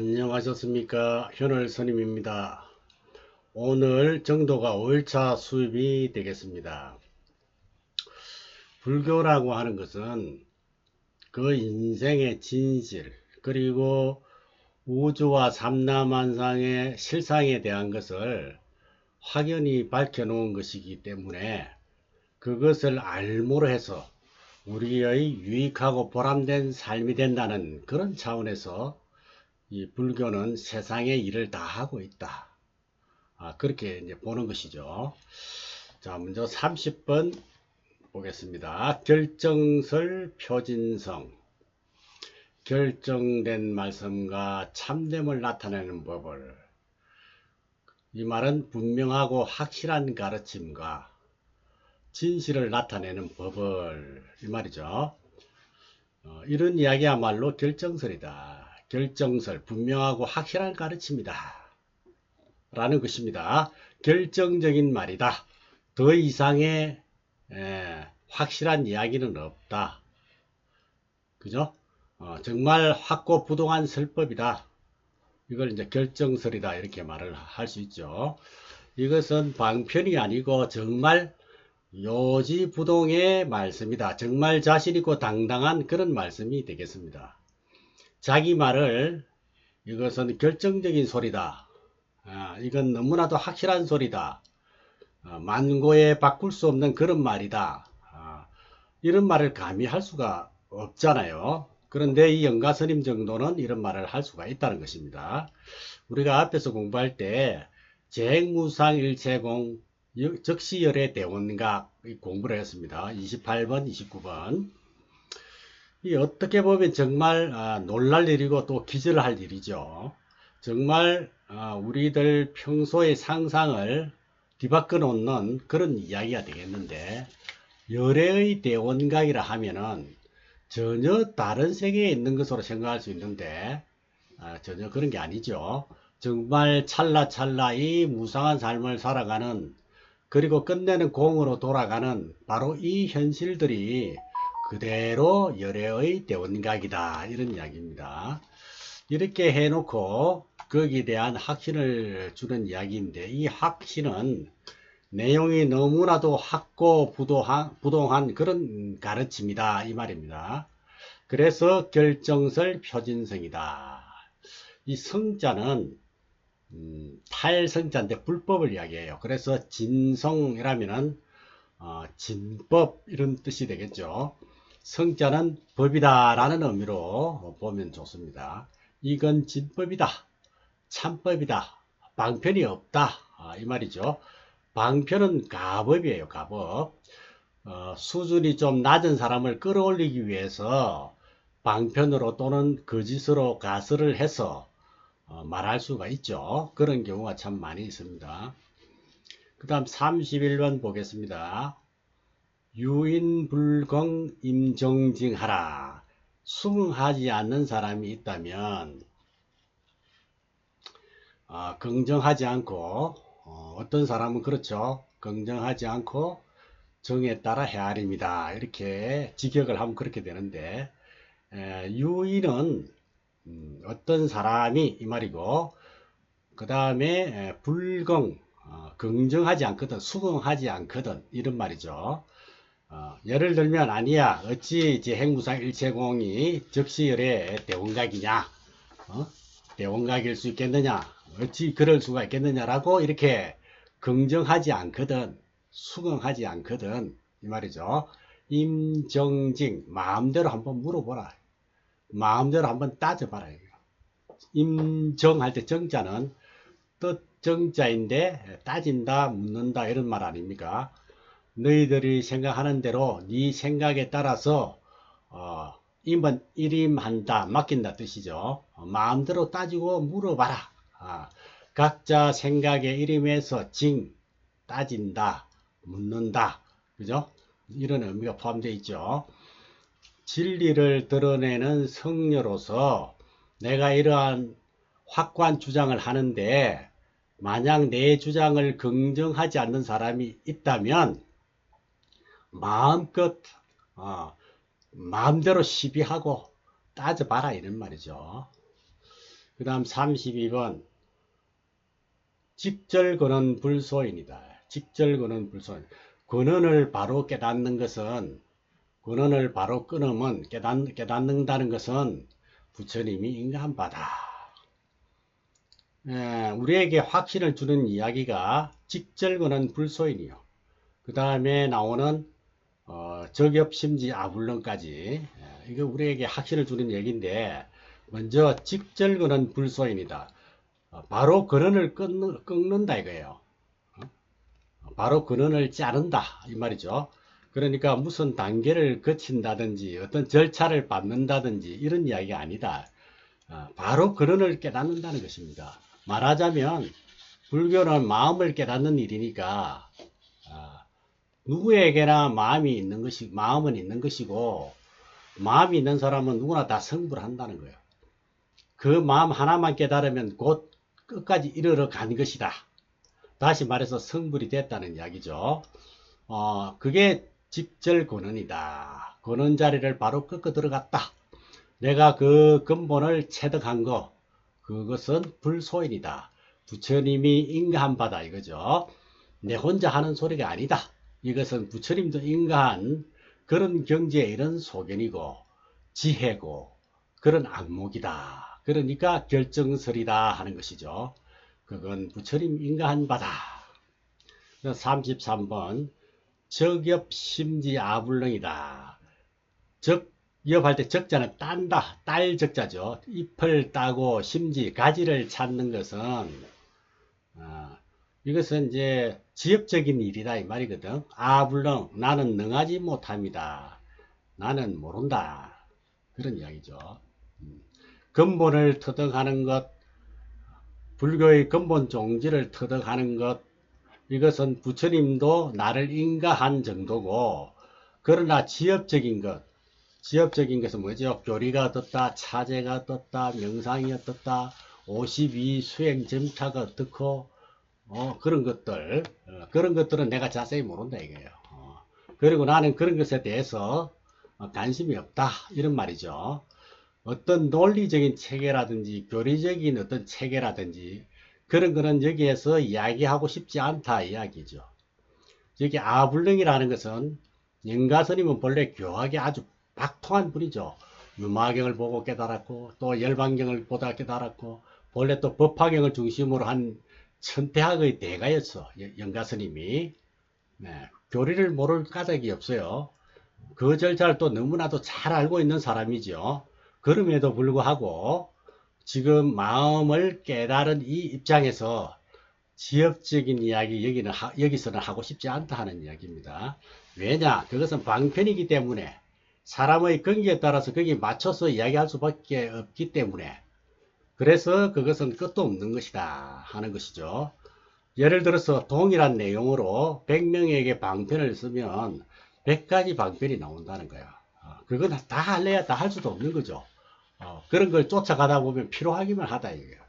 안녕하셨습니까? 현월 스님입니다. 오늘 정도가 5일차 수입이 되겠습니다. 불교라고 하는 것은 그 인생의 진실 그리고 우주와 삼라만상의 실상에 대한 것을 확연히 밝혀 놓은 것이기 때문에 그것을 알모로 해서 우리의 유익하고 보람된 삶이 된다는 그런 차원에서 이 불교는 세상의 일을 다 하고 있다. 아, 그렇게 이제 보는 것이죠. 자, 먼저 30번 보겠습니다. 결정설 표진성. 결정된 말씀과 참됨을 나타내는 법을. 이 말은 분명하고 확실한 가르침과 진실을 나타내는 법을 이 말이죠. 어, 이런 이야기야말로 결정설이다. 결정설, 분명하고 확실한 가르침이다. 라는 것입니다. 결정적인 말이다. 더 이상의 에, 확실한 이야기는 없다. 그죠? 어, 정말 확고부동한 설법이다. 이걸 이제 결정설이다. 이렇게 말을 할 수 있죠. 이것은 방편이 아니고 정말 요지부동의 말씀이다. 정말 자신있고 당당한 그런 말씀이 되겠습니다. 자기 말을 이것은 결정적인 소리다. 아, 이건 너무나도 확실한 소리다. 아, 만고에 바꿀 수 없는 그런 말이다. 아, 이런 말을 감히 할 수가 없잖아요. 그런데 이 영가스님 정도는 이런 말을 할 수가 있다는 것입니다. 우리가 앞에서 공부할 때 재무상 일체공 적시열의 대원각 공부를 했습니다. 28번, 29번. 이 어떻게 보면 정말 아, 놀랄 일이고 또 기절할 일이죠. 정말 아, 우리들 평소의 상상을 뒤바꿔 놓는 그런 이야기가 되겠는데 열애의 대원각이라 하면은 전혀 다른 세계에 있는 것으로 생각할 수 있는데 아, 전혀 그런 게 아니죠. 정말 찰나찰나 이 무상한 삶을 살아가는 그리고 끝내는 공으로 돌아가는 바로 이 현실들이 그대로 열애의 대원각이다 이런 이야기입니다. 이렇게 해놓고 거기에 대한 확신을 주는 이야기인데 이 확신은 내용이 너무나도 확고 부동한, 부동한 그런 가르침이다 이 말입니다. 그래서 결정설 표진성이다. 이 성자는 음, 탈성자인데 불법을 이야기해요. 그래서 진성이라면은 어, 진법 이런 뜻이 되겠죠. 성자는 법이다 라는 의미로 보면 좋습니다. 이건 진법이다. 참법이다. 방편이 없다. 아, 이 말이죠. 방편은 가법이에요. 가법. 어, 수준이 좀 낮은 사람을 끌어올리기 위해서 방편으로 또는 거짓으로 가설을 해서 어, 말할 수가 있죠. 그런 경우가 참 많이 있습니다. 그 다음 31번 보겠습니다. 유인불공 임정징하라. 수긍하지 않는 사람이 있다면 어, 긍정하지 않고 어, 떤 사람은 그렇죠. 긍정하지 않고 정에 따라 헤아립니다. 이렇게 직역을 하면 그렇게 되는데 에, 유인은 음, 어떤 사람이 이 말이고 그 다음에 불공 어, 긍정하지 않거든 수긍하지 않거든 이런 말이죠. 어, 예를 들면 아니야. 어찌 이제 핵무상 일체공이 적시열의 대원각이냐? 어? 대원각일 수 있겠느냐? 어찌 그럴 수가 있겠느냐라고 이렇게 긍정하지 않거든 수긍하지 않거든. 이 말이죠. 임정징 마음대로 한번 물어보라. 마음대로 한번 따져봐라 임정할 때 정자는 뜻 정자인데 따진다 묻는다 이런 말 아닙니까 너희들이 생각하는 대로 네 생각에 따라서 어, 임은 일임한다 맡긴다 뜻이죠. 어, 마음대로 따지고 물어봐라. 아, 각자 생각에 일임해서 징 따진다 묻는다 그죠? 이런 의미가 포함되어 있죠. 진리를 드러내는 성녀로서 내가 이러한 확고한 주장을 하는데 만약 내 주장을 긍정하지 않는 사람이 있다면 마음껏 어, 마음대로 시비하고 따져봐라 이런 말이죠. 그 다음 32번 직절 근원 불소인이다. 직절 근원 불소인. 근원을 바로 깨닫는 것은 근원을 바로 끊으면 깨닫, 깨닫는다는 것은 부처님이 인가한 바다. 예, 우리에게 확신을 주는 이야기가 직절근원 불소인이요. 그 다음에 나오는 어, 적엽심지 아불론까지 예, 이거 우리에게 확신을 주는 얘기인데 먼저 직절근원 불소인이다. 어, 바로 근원을 끊는, 끊는다 이거예요. 어? 바로 근원을 자른다 이 말이죠. 그러니까 무슨 단계를 거친다든지 어떤 절차를 밟는다든지 이런 이야기가 아니다. 어, 바로 근원을 깨닫는다는 것입니다. 말하자면 불교는 마음을 깨닫는 일이니까 어, 누구에게나 마음이 있는 것이 마음은 있는 것이고 마음이 있는 사람은 누구나 다 성불을 한다는 거예요. 그 마음 하나만 깨달으면 곧 끝까지 이르러 간 것이다. 다시 말해서 성불이 됐다는 이야기죠. 어, 그게 직절 권원이다. 권원 자리를 바로 꺾어 들어갔다. 내가 그 근본을 체득한 거, 그것은 불소인이다. 부처님이 인가한 바다 이거죠. 내 혼자 하는 소리가 아니다. 이것은 부처님도 인가한 그런 경지에 이런 소견이고 지혜고 그런 악목이다. 그러니까 결정설이다 하는 것이죠. 그건 부처님 인가한 바다. 33번 적엽심지 아불렁이다. 적 옆할 때 적자는 딴다. 딸 적자죠. 잎을 따고 심지 가지를 찾는 것은 어, 이것은 이제 지엽적인 일이다 이 말이거든. 아불렁 나는 능하지 못합니다. 나는 모른다. 그런 이야기죠. 음. 근본을 터득하는 것, 불교의 근본 종지를 터득하는 것, 이것은 부처님도 나를 인가한 정도고, 그러나 지엽적인 것, 지엽적인 것은 뭐죠? 교리가 어떻다, 차제가 어떻다, 명상이 어떻다, 52 수행 점차가 어떻고, 어, 그런 것들, 어, 그런 것들은 내가 자세히 모른다 이거예요. 어, 그리고 나는 그런 것에 대해서 어, 관심이 없다. 이런 말이죠. 어떤 논리적인 체계라든지 교리적인 어떤 체계라든지 그런 거는 여기에서 이야기하고 싶지 않다 이야기죠. 여기 아불릉이라는 것은 영가스님은 본래 교학이 아주 박통한 분이죠. 유마경을 보고 깨달았고 또 열반경을 보다 깨달았고 본래 또 법화경을 중심으로 한 천태학의 대가였어 영가스님이 네, 교리를 모를 까닭이 없어요. 그 절차를 또 너무나도 잘 알고 있는 사람이죠. 그럼에도 불구하고 지금 마음을 깨달은 이 입장에서 지엽적인 이야기 여기는 하, 여기서는 하고 싶지 않다 하는 이야기입니다. 왜냐? 그것은 방편이기 때문에 사람의 경기에 따라서 거기에 맞춰서 이야기할 수밖에 없기 때문에 그래서 그것은 끝도 없는 것이다 하는 것이죠. 예를 들어서 동일한 내용으로 100명에게 방편을 쓰면 100가지 방편이 나온다는 거야. 어, 그건 다 할래야 다 할 수도 없는 거죠. 어, 그런 걸 쫓아가다 보면 필요하기만 하다 이거예요.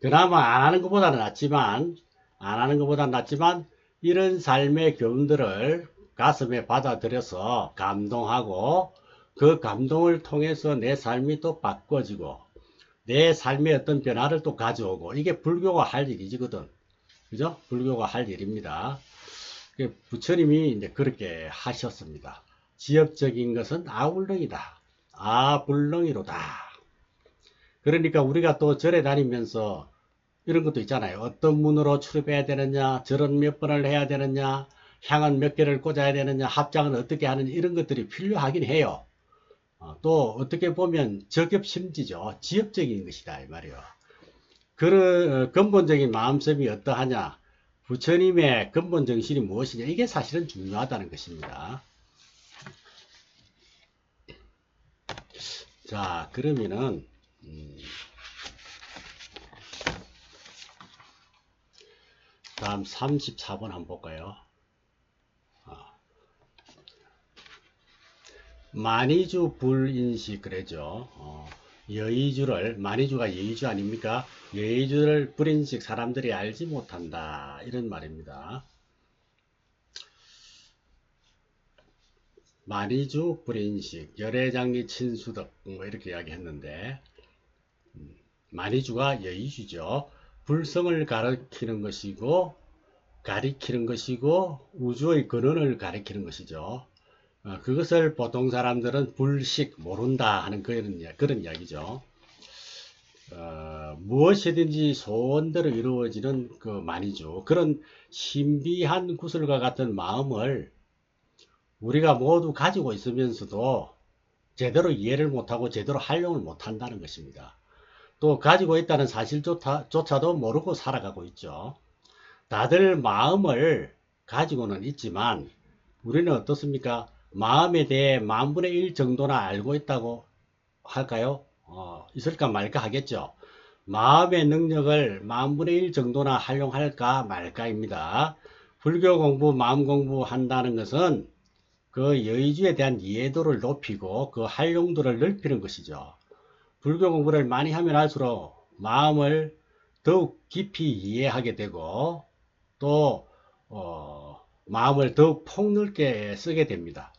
그나마 안 하는 것보다는 낫지만 안 하는 것보다는 낫지만 이런 삶의 교훈들을 가슴에 받아들여서 감동하고 그 감동을 통해서 내 삶이 또 바꿔지고 내 삶의 어떤 변화를 또 가져오고 이게 불교가 할 일이지거든. 그죠? 불교가 할 일입니다. 그 부처님이 이제 그렇게 하셨습니다. 지엽적인 것은 아울렁이다. 아불렁이로다. 그러니까 우리가 또 절에 다니면서 이런 것도 있잖아요. 어떤 문으로 출입해야 되느냐, 절은 몇 번을 해야 되느냐, 향은 몇 개를 꽂아야 되느냐, 합장은 어떻게 하느냐, 이런 것들이 필요하긴 해요. 어, 또 어떻게 보면 적엽심지죠. 지엽적인 것이다. 이 말이요. 그 근본적인 마음씀이 어떠하냐, 부처님의 근본 정신이 무엇이냐 이게 사실은 중요하다는 것입니다. 자 그러면은 음, 다음 34번 한번 볼까요? 만이주 불인식 그래죠. 어, 여의주를 만이주가 여의주 아닙니까? 여의주를 불인식 사람들이 알지 못한다 이런 말입니다. 만이주 불인식 열애장리 친수덕 뭐 이렇게 이야기했는데 음, 만이주가 여의주죠. 불성을 가리키는 것이고 가리키는 것이고 우주의 근원을 가리키는 것이죠. 어, 그것을 보통 사람들은 불식 모른다 하는 그런, 그런 이야기죠. 어, 무엇이든지 소원대로 이루어지는 그 만이죠. 그런 신비한 구슬과 같은 마음을 우리가 모두 가지고 있으면서도 제대로 이해를 못하고 제대로 활용을 못한다는 것입니다. 또 가지고 있다는 사실조차도 모르고 살아가고 있죠. 다들 마음을 가지고는 있지만 우리는 어떻습니까? 마음에 대해 만분의 일 정도나 알고 있다고 할까요? 어, 있을까 말까 하겠죠. 마음의 능력을 만분의 일 정도나 활용할까 말까입니다. 불교 공부, 마음 공부 한다는 것은 그 여의주에 대한 이해도를 높이고 그 활용도를 넓히는 것이죠. 불교 공부를 많이 하면 할수록 마음을 더욱 깊이 이해하게 되고 또 어, 마음을 더욱 폭넓게 쓰게 됩니다.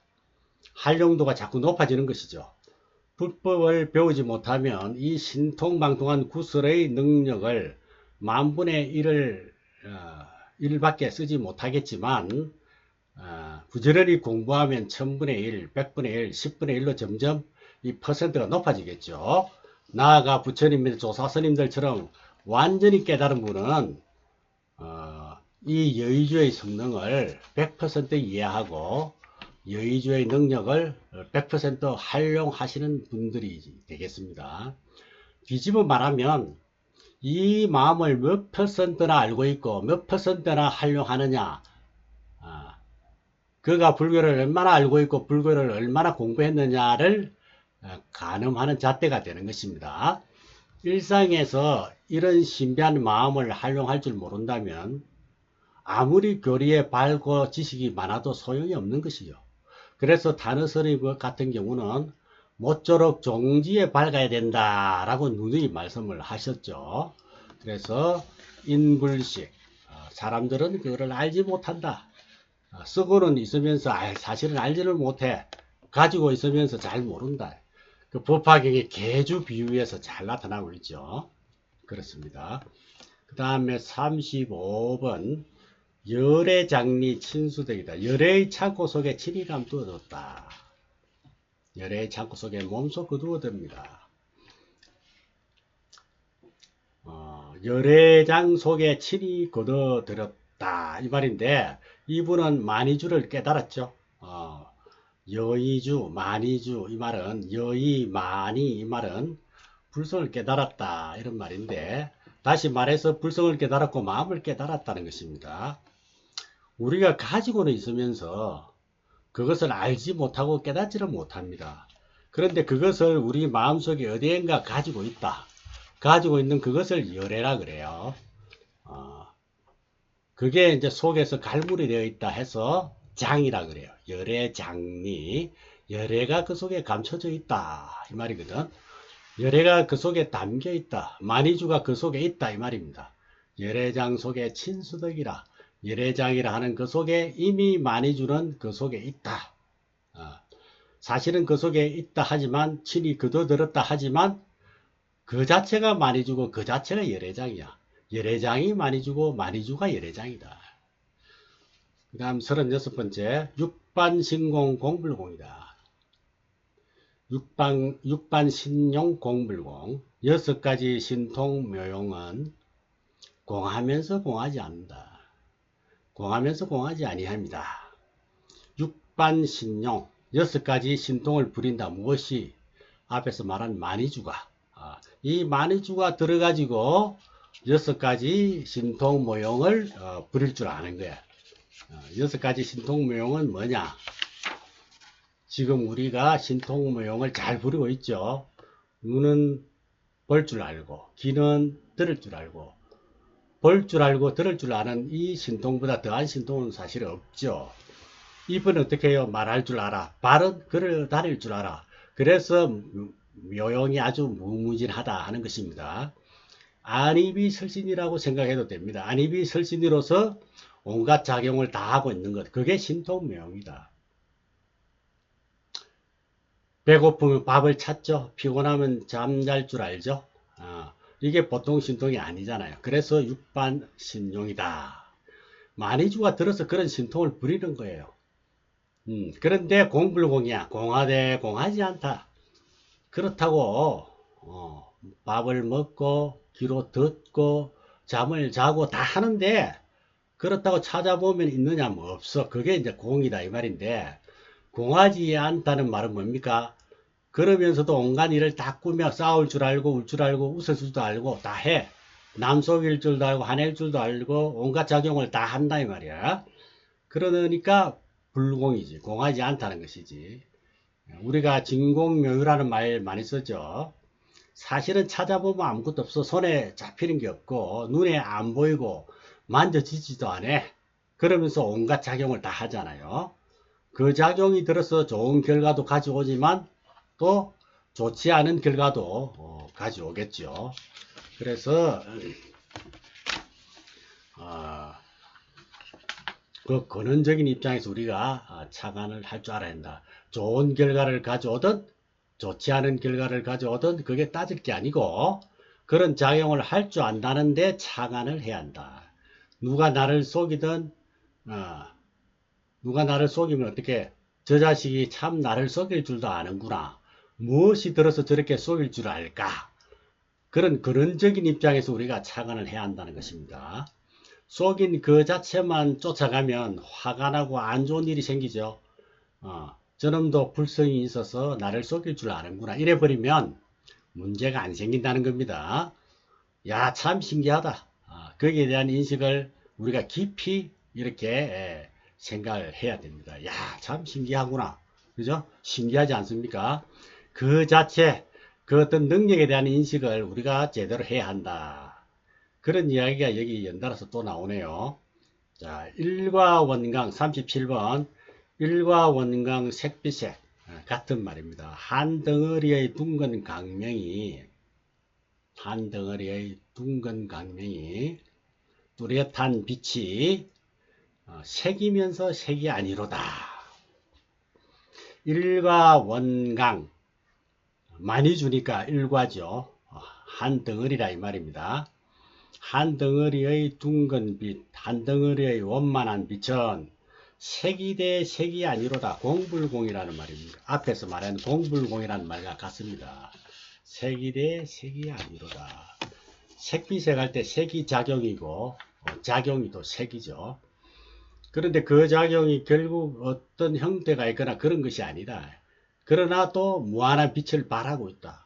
활용도가 자꾸 높아지는 것이죠. 불법을 배우지 못하면 이 신통방통한 구슬의 능력을 만분의 1을 어, 1밖에 쓰지 못하겠지만 어, 부지런히 공부하면 천분의 1, 백분의 1, 십분의 1로 점점 이 퍼센트가 높아지겠죠. 나아가 부처님들, 조사스님들처럼 완전히 깨달은 분은 어, 이 여의주의 성능을 100% 이해하고 여의주의 능력을 100% 활용하시는 분들이 되겠습니다. 뒤집어 말하면 이 마음을 몇 퍼센트나 알고 있고 몇 퍼센트나 활용하느냐 아, 그가 불교를 얼마나 알고 있고 불교를 얼마나 공부했느냐를 어, 가늠하는 잣대가 되는 것입니다. 일상에서 이런 신비한 마음을 활용할 줄 모른다면 아무리 교리에 밝고 지식이 많아도 소용이 없는 것이죠. 그래서 단어설의 같은 경우는 모쪼록 종지에 밝아야 된다라고 누누이 말씀을 하셨죠. 그래서 인불식 어, 사람들은 그거를 알지 못한다. 어, 쓰고는 있으면서 알- 사실은 알지를 못해. 가지고 있으면서 잘 모른다. 그 법화경의 개주 비유에서 잘 나타나고 있죠. 그렇습니다. 그 다음에 35번 열애장리 친수덕이다. 열애의 창고 속에 친이감 두어뒀다. 열애의 창고 속에 몸소 거두어듭니다. 어, 열애장 속에 친이 거둬들였다. 이 말인데 이분은 만이주를 깨달았죠. 어, 여의주, 만이주 이 말은 여의, 만이 이 말은 불성을 깨달았다 이런 말인데 다시 말해서 불성을 깨달았고 마음을 깨달았다는 것입니다. 우리가 가지고는 있으면서 그것을 알지 못하고 깨닫지를 못합니다. 그런데 그것을 우리 마음속에 어디엔가 가지고 있다. 가지고 있는 그것을 열애라 그래요. 어, 그게 이제 속에서 갈물이 되어 있다 해서 장이라 그래요. 열애 장리. 열애가 그 속에 감춰져 있다. 이 말이거든. 열애가 그 속에 담겨 있다. 만이주가 그 속에 있다. 이 말입니다. 열애장 속에 친수덕이라. 열애장이라 하는 그 속에 이미 만이주는 그 속에 있다. 어, 사실은 그 속에 있다 하지만 친이 그도 들었다 하지만 그 자체가 만이주고 그 자체가 열애장이야. 열애장이 만이주고 만이주가 열애장이다. 그 다음 36번째 육반신공 공불공이다. 육반, 육반 신용 공불공 여섯 가지 신통 묘용은 공하면서 공하지 않는다. 공하면서 공하지 아니합니다. 육반 신용 여섯 가지 신통을 부린다. 무엇이 앞에서 말한 만이주가 아, 이 만이주가 들어가지고 여섯 가지 신통 모형을 어, 부릴 줄 아는 거야. 어, 여섯 가지 신통 모형은 뭐냐? 지금 우리가 신통 모형을 잘 부리고 있죠. 눈은 볼 줄 알고, 귀는 들을 줄 알고, 볼 줄 알고 들을 줄 아는 이 신통보다 더한 신통은 사실 없죠. 입은 어떻게 해요? 말할 줄 알아. 발은 글을 다릴 줄 알아. 그래서 묘용이 아주 무무진하다 하는 것입니다. 안입이 설신이라고 생각해도 됩니다. 안입이 설신이로서 온갖 작용을 다 하고 있는 것. 그게 신통묘용이다. 배고프면 밥을 찾죠. 피곤하면 잠잘 줄 알죠. 아, 이게 보통 신통이 아니잖아요. 그래서 육반 신용이다. 만이주가 들어서 그런 신통을 부리는 거예요. 음, 그런데 공불공이야. 공하되 공하지 않다. 그렇다고 어, 밥을 먹고 귀로 듣고 잠을 자고 다 하는데 그렇다고 찾아보면 있느냐 뭐 없어. 그게 이제 공이다 이 말인데 공하지 않다는 말은 뭡니까? 그러면서도 온갖 일을 다 꾸며 싸울 줄 알고 울 줄 알고 웃을 줄도 알고 다 해. 남 속일 줄도 알고 화낼 줄도 알고 온갖 작용을 다 한다 이 말이야. 그러니까 불공이지. 공하지 않다는 것이지. 우리가 진공묘유라는 말 많이 쓰죠. 사실은 찾아보면 아무것도 없어. 손에 잡히는 게 없고 눈에 안 보이고 만져지지도 않아. 그러면서 온갖 작용을 다 하잖아요. 그 작용이 들어서 좋은 결과도 가져오지만 또 좋지 않은 결과도 어, 가져오겠죠. 그래서 어, 그 근원적인 입장에서 우리가 아, 착안을 할 줄 알아야 한다. 좋은 결과를 가져오든 좋지 않은 결과를 가져오든 그게 따질 게 아니고 그런 작용을 할 줄 안다는데 착안을 해야 한다. 누가 나를 속이든 어, 누가 나를 속이면 어떻게 저 자식이 참 나를 속일 줄도 아는구나. 무엇이 들어서 저렇게 속일 줄 알까? 그런 근원적인 입장에서 우리가 착안을 해야 한다는 것입니다. 속인 그 자체만 쫓아가면 화가 나고 안 좋은 일이 생기죠. 어, 저놈도 불성이 있어서 나를 속일 줄 아는구나. 이래버리면 문제가 안 생긴다는 겁니다. 야, 참 신기하다. 아, 거기에 대한 인식을 우리가 깊이 이렇게 에, 생각을 해야 됩니다. 야, 참 신기하구나. 그죠? 신기하지 않습니까? 그 자체, 그 어떤 능력에 대한 인식을 우리가 제대로 해야 한다. 그런 이야기가 여기 연달아서 또 나오네요. 자, 일과 원강 37번. 일과 원강 색비색. 아, 같은 말입니다. 한 덩어리의 둥근 강명이, 한 덩어리의 둥근 강명이 뚜렷한 빛이 어, 색이면서 색이 아니로다. 일과 원강 많이 주니까 일과죠. 어, 한 덩어리라 이 말입니다. 한 덩어리의 둥근 빛, 한 덩어리의 원만한 빛은 색이 대 색이 아니로다. 공불공이라는 말입니다. 앞에서 말한 공불공이라는 말과 같습니다. 색이 대 색이 아니로다. 색비색 할 때 색이 작용이고 어, 작용이 또 색이죠. 그런데 그 작용이 결국 어떤 형태가 있거나 그런 것이 아니다. 그러나 또 무한한 빛을 발하고 있다.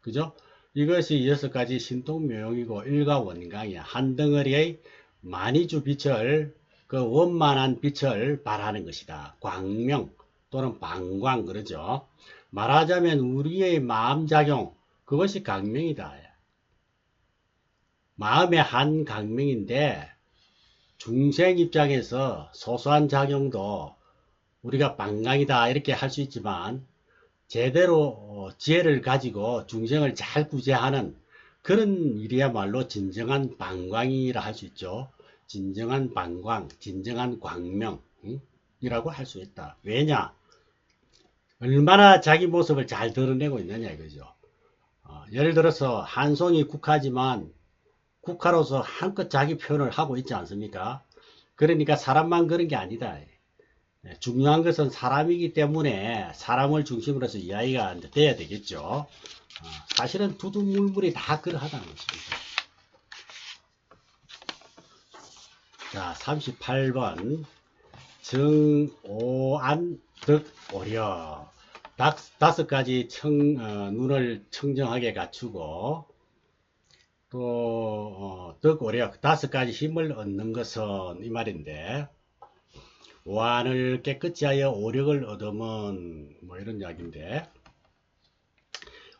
그죠? 이것이 여섯 가지 신통묘용이고 일가 원강이야. 한 덩어리의 만이주 빛을 그 원만한 빛을 발하는 것이다. 광명 또는 방광 그러죠. 말하자면 우리의 마음 작용 그것이 강명이다. 마음의 한 강명인데 중생 입장에서 소소한 작용도 우리가 방광이다 이렇게 할 수 있지만 제대로 어, 지혜를 가지고 중생을 잘 구제하는 그런 일이야말로 진정한 방광이라 할 수 있죠. 진정한 방광, 진정한 광명이라고 할 수 있다. 왜냐? 얼마나 자기 모습을 잘 드러내고 있느냐 이거죠. 어, 예를 들어서 한송이 국화지만 국가로서 한껏 자기 표현을 하고 있지 않습니까? 그러니까 사람만 그런 게 아니다. 네, 중요한 것은 사람이기 때문에 사람을 중심으로 해서 이야기가 돼야 되겠죠. 어, 사실은 두두물물이 다 그러하다는 것입니다. 자, 38번. 정오안 득 오려. 다섯 가지 청, 어, 눈을 청정하게 갖추고 또 어, 덕오력 다섯 가지 힘을 얻는 것은 이 말인데 오한을 깨끗이 하여 오력을 얻으면 뭐 이런 이야기인데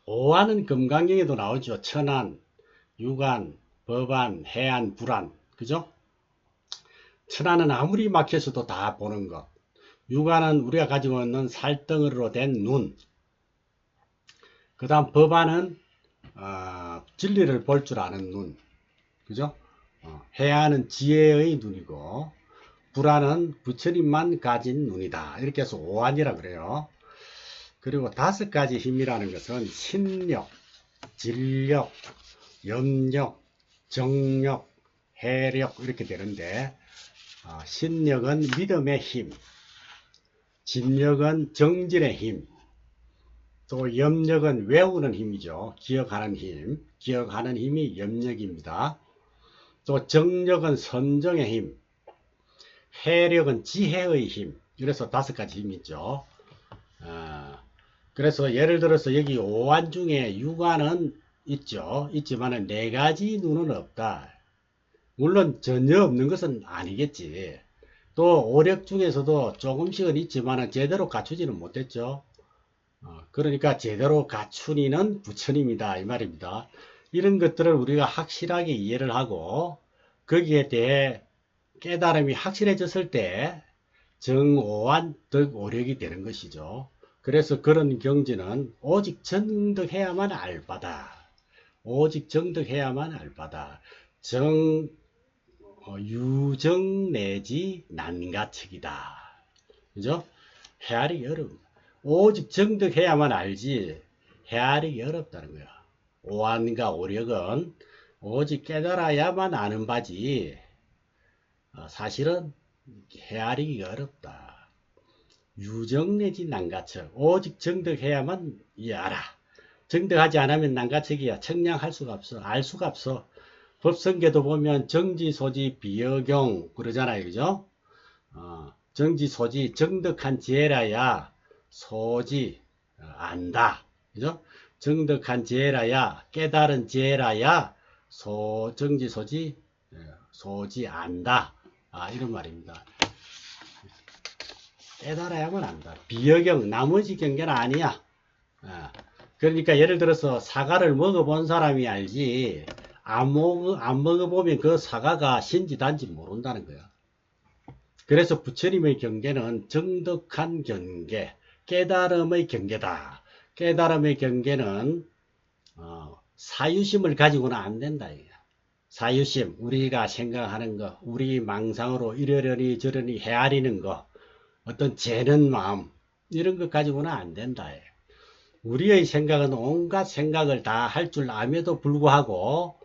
오한은 금강경에도 나오죠 천안, 유관, 법안, 해안, 불안 그죠? 천안은 아무리 막혀서도 다 보는 것 유관은 우리가 가지고 있는 살덩어리로 된 눈. 그 다음 법안은 어, 진리를 볼 줄 아는 눈. 그죠? 어, 해야하는 지혜의 눈이고 불안은 부처님만 가진 눈이다. 이렇게 해서 오한이라 그래요. 그리고 다섯 가지 힘이라는 것은 신력, 진력, 염력, 정력, 해력 이렇게 되는데 어, 신력은 믿음의 힘, 진력은 정진의 힘, 또 염력은 외우는 힘이죠. 기억하는 힘, 기억하는 힘이 염력입니다. 또 정력은 선정의 힘, 해력은 지혜의 힘. 이래서 다섯 가지 힘이 있죠. 어, 그래서 예를 들어서 여기 오한 중에 육안은 있죠. 있지만은 네 가지 눈은 없다. 물론 전혀 없는 것은 아니겠지. 또 오력 중에서도 조금씩은 있지만은 제대로 갖추지는 못했죠. 어, 그러니까 제대로 갖추니는 부처님이다 이 말입니다. 이런 것들을 우리가 확실하게 이해를 하고 거기에 대해 깨달음이 확실해졌을 때 정오한 덕오력이 되는 것이죠. 그래서 그런 경지는 오직 정득해야만 알바다. 오직 정득해야만 알바다. 정 어, 유정 내지 난가측이다. 그죠? 헤아리기 어려운 오직 정득해야만 알지 헤아리기 어렵다는 거야. 오한과 오력은 오직 깨달아야만 아는 바지 어, 사실은 헤아리기가 어렵다. 유정 내지 난가측 오직 정득해야만 이 알아. 정득하지 않으면 난가측이야. 청량할 수가 없어. 알 수가 없어. 법성계도 보면 정지, 소지, 비여경 그러잖아요. 그죠? 어, 정지, 소지, 정득한 지혜라야 소지, 어, 안다. 그죠? 정득한 지혜라야 깨달은 지혜라야 소, 정지, 소지, 어, 소지, 안다. 아, 이런 말입니다. 깨달아야만 안다. 비여경, 나머지 경계는 아니야. 아, 그러니까 예를 들어서 사과를 먹어본 사람이 알지, 안, 먹어, 안 먹어보면 그 사과가 신지 단지 모른다는 거야. 그래서 부처님의 경계는 정덕한 경계, 깨달음의 경계다. 깨달음의 경계는 어, 사유심을 가지고는 안 된다. 이거야. 사유심, 우리가 생각하는 거, 우리 망상으로 이러려니 저러니 헤아리는 거, 어떤 재는 마음, 이런 것 가지고는 안 된다. 우리의 생각은 온갖 생각을 다 할 줄 암에도 불구하고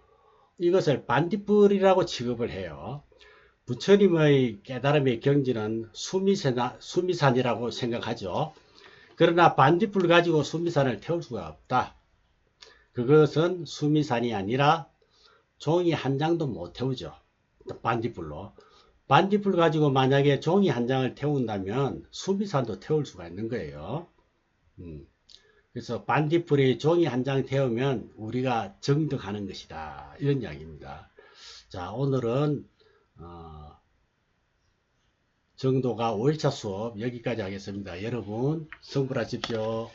이것을 반딧불이라고 취급을 해요. 부처님의 깨달음의 경지는 수미산, 수미산이라고 생각하죠. 그러나 반딧불 가지고 수미산을 태울 수가 없다. 그것은 수미산이 아니라 종이 한 장도 못 태우죠. 반딧불로. 반딧불 가지고 만약에 종이 한 장을 태운다면 수미산도 태울 수가 있는 거예요. 음. 그래서 반딧불이 종이 한 장 태우면 우리가 정득하는 것이다. 이런 이야기입니다. 자, 오늘은 어, 정도가 5일차 수업 여기까지 하겠습니다. 여러분 성불하십시오.